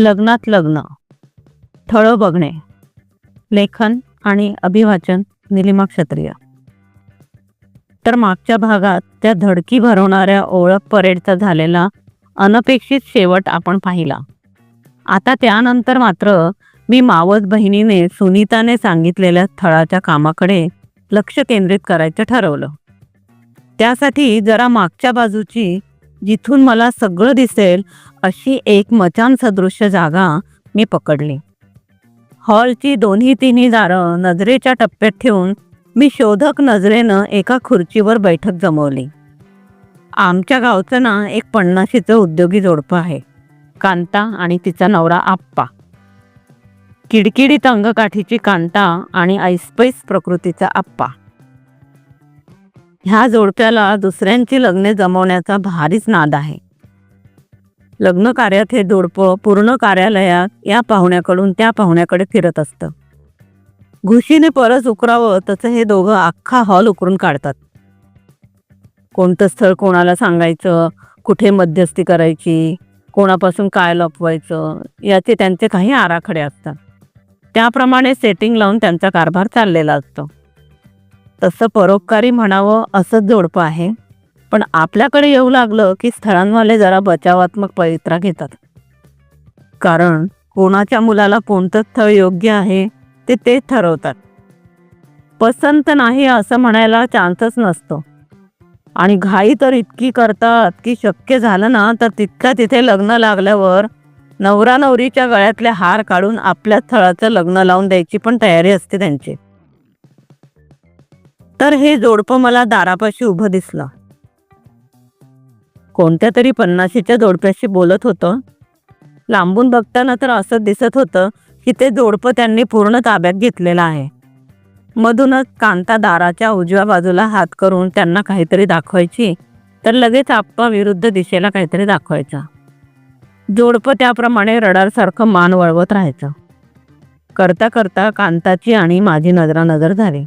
लग्नात लग्न ठळं बघणे लेखन आणि अभिवाचन निलिमा क्षत्रिय. तर मागच्या भागात त्या धडकी भरवणाऱ्या ओळख परेडचा झालेला अनपेक्षित शेवट आपण पाहिला. आता त्यानंतर मात्र मी मावस बहिणीने सुनीताने सांगितलेल्या स्थळाच्या कामाकडे लक्ष केंद्रित करायचं ठरवलं. त्यासाठी जरा मागच्या बाजूची जिथून मला सगळं दिसेल अशी एक मचान सदृश्य जागा मी पकडली. हॉलची दोन्ही तिन्ही दारं नजरेच्या टप्प्यात ठेवून मी शोधक नजरेनं एका खुर्चीवर बैठक जमवली. आमच्या गावचं ना एक पन्नाशीचं उद्योगी जोडपं आहे. कांता आणि तिचा नवरा आप्पा. किडकिडीत अंगकाठीची कांता आणि ऐसपैस प्रकृतीचा आप्पा. ह्या जोडप्याला दुसऱ्यांची लग्ने जमवण्याचा भारीच नाद आहे. लग्न कार्यात हे जोडपं पूर्ण कार्यालयात या पाहुण्याकडून त्या पाहुण्याकडे फिरत असतं. घुशीने परत उकरावं तसं हे दोघं अख्खा हॉल उकरून काढतात. कोणतं स्थळ कोणाला सांगायचं कुठे मध्यस्थी करायची कोणापासून काय लपवायचं याचे त्यांचे काही आराखडे असतात. त्याप्रमाणे सेटिंग लावून त्यांचा कारभार चाललेला असतो. तसं परोपकारी म्हणावं असंच जोडपं आहे. पण आपल्याकडे येऊ लागलं की स्थळांवाले जरा बचावात्मक पवित्रा घेतात. कारण कोणाच्या मुलाला कोणतं स्थळ योग्य आहे ते तेच ठरवतात. पसंत नाही असं म्हणायला चान्सच नसतो. आणि घाई तर इतकी करतात की शक्य झालं ना तर तितका तिथे लग्न लागल्यावर नवरा नवरीच्या गळ्यातले हार काढून आपल्या स्थळाचं लग्न लावून द्यायची पण तयारी असते त्यांची. तर हे जोडपं मला दारापाशी उभं दिसलं. कोणत्या तरी पन्नाशीच्या जोडप्याशी बोलत होतं. लांबून बघताना तर असं दिसत होतं की ते जोडपं त्यांनी पूर्ण ताब्यात घेतलेलं आहे. मधूनच कांता दाराच्या उजव्या बाजूला हात करून त्यांना काहीतरी दाखवायची तर लगेच आप्पा विरुद्ध दिशेला काहीतरी दाखवायचा. जोडपं त्याप्रमाणे रडारसारखं मान वळवत राहायचं. करता करता कांताची आणि माझी नजरानजर झाली.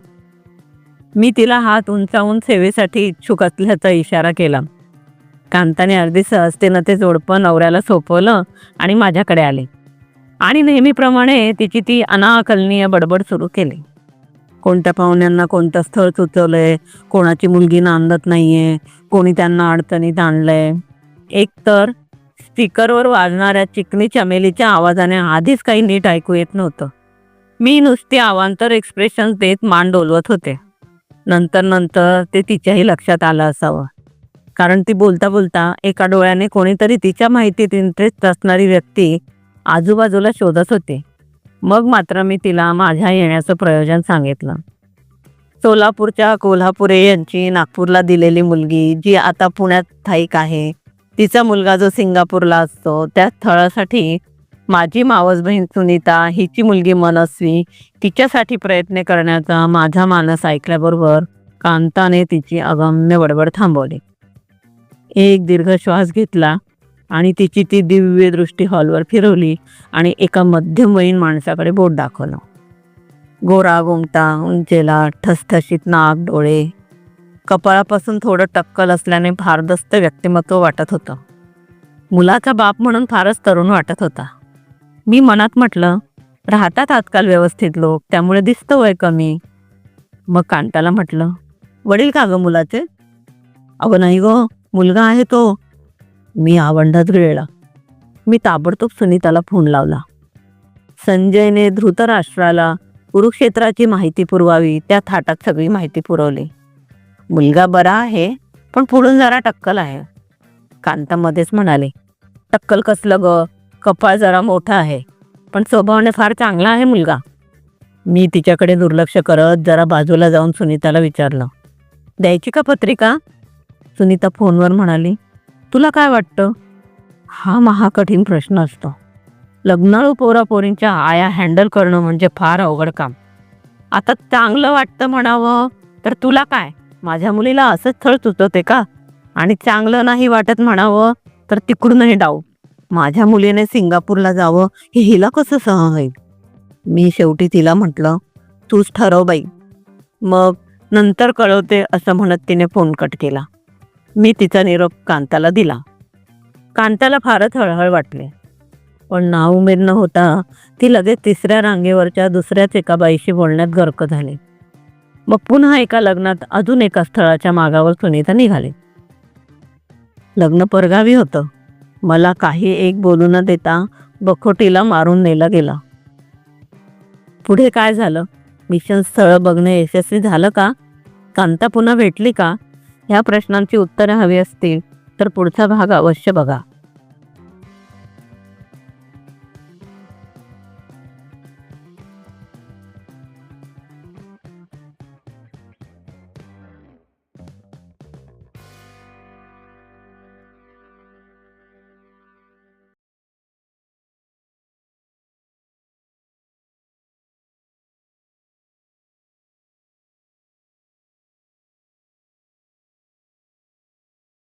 मी तिला हात उंचावून सेवेसाठी इच्छुक असल्याचा इशारा केला. कांताने अगदी सहजतेनं ते जोडपं नवऱ्याला सोपवलं आणि माझ्याकडे आले. आणि नेहमीप्रमाणे तिची ती अनाकलनीय बडबड सुरू केली. कोणत्या पाहुण्यांना कोणतं स्थळ सुचवलंय? कोणाची मुलगी नांदत नाहीये? कोणी त्यांना अडचणीत आणलंय? एकतर स्पीकरवर वाजणाऱ्या चिकनी चमेलीच्या आवाजाने आधीच काही नीट ऐकू येत नव्हतं. मी नुसती आवांतर एक्सप्रेशन्स देत मान डोलवत होते. नंतर नंतर ते तिच्याही लक्षात आलं असावं. कारण ती बोलता बोलता एका डोळ्याने कोणीतरी तिच्या माहितीत इंटरेस्ट असणारी व्यक्ती आजूबाजूला शोधत होते. मग मात्र मी तिला माझ्या येण्याचं प्रयोजन सांगितलं. सोलापूरच्या कोल्हापुरे यांची नागपूरला दिलेली मुलगी जी आता पुण्यात स्थायिक आहे तिचा मुलगा जो सिंगापूरला असतो त्या स्थळासाठी माझी मावस बहीण सुनीता हिची मुलगी मनस्वी तिच्यासाठी प्रयत्न करण्याचा माझा मानस ऐकल्याबरोबर कांताने तिची अगम्य बडबड थांबवली. एक दीर्घ श्वास घेतला आणि तिची ती दिव्य दृष्टी हॉलवर फिरवली आणि एका मध्यमवयीन माणसाकडे बोट दाखवलं. गोरा गोमटा उंचेला ठसठशीत नाक डोळे. कपाळापासून थोडं टक्कल असल्याने भारदस्त व्यक्तिमत्व वाटत होतं. मुलाचा बाप म्हणून फारच तरुण वाटत होता. मी मनात म्हटलं राहतात आजकाल व्यवस्थित लोक त्यामुळे दिसतं वय कमी. मग कांताला म्हटलं वडील का गं मुलाचे? अगं नाही गं मुलगा आहे तो. मी आवंडात गिळला. मी ताबडतोब सुनीताला फोन लावला. संजयने धृतराष्ट्राला कुरुक्षेत्राची माहिती पुरवावी त्या थाटात सगळी माहिती पुरवली. मुलगा बरा आहे पण पुढून जरा टक्कल आहे. कांतामध्येच म्हणाले टक्कल कसलं ग? कपाळ जरा मोठा आहे पण स्वभावाने फार चांगला आहे मुलगा. मी तिच्याकडे दुर्लक्ष करत जरा बाजूला जाऊन सुनीताला विचारलं द्यायची का पत्रिका? सुनीता फोनवर म्हणाली तुला काय वाटतं? हा महाकठीण प्रश्न असतो. लग्नाळू पोरापोरींच्या आया हँडल करणं म्हणजे फार अवघड काम. आता चांगलं वाटतं म्हणावं तर तुला काय? माझ्या मुलीला असंच थळ सुचवते का? आणि चांगलं नाही वाटत म्हणावं तर तिकडूनही डाऊ. माझ्या मुलीने सिंगापूरला जावं हे हिला कसं सह होईल? मी शेवटी तिला म्हटलं तूच ठरव बाई. मग नंतर कळवते असं म्हणत तिने फोन कट केला. मी तिचा निरोप कांताला दिला. कांताला फारच हळहळ वाटले. पण नाउमेद न होता ती लगेच तिसऱ्या रांगेवरच्या दुसऱ्याच एका बाईशी बोलण्यात गर्क झाली. मग पुन्हा एका लग्नात अजून एका स्थळाच्या मागावर सुनीता निघाली. लग्न परगावी होतं. मला काही एक बोलू न देता बखोटीला मारून नेला गेला. पुढे काय झालं? मिशन स्थळ बघणे यशस्वी झालं का? कांता पुन्हा भेटली का? ह्या प्रश्नांची उत्तरे हवी असतील तर पुढचा भाग अवश्य बघा.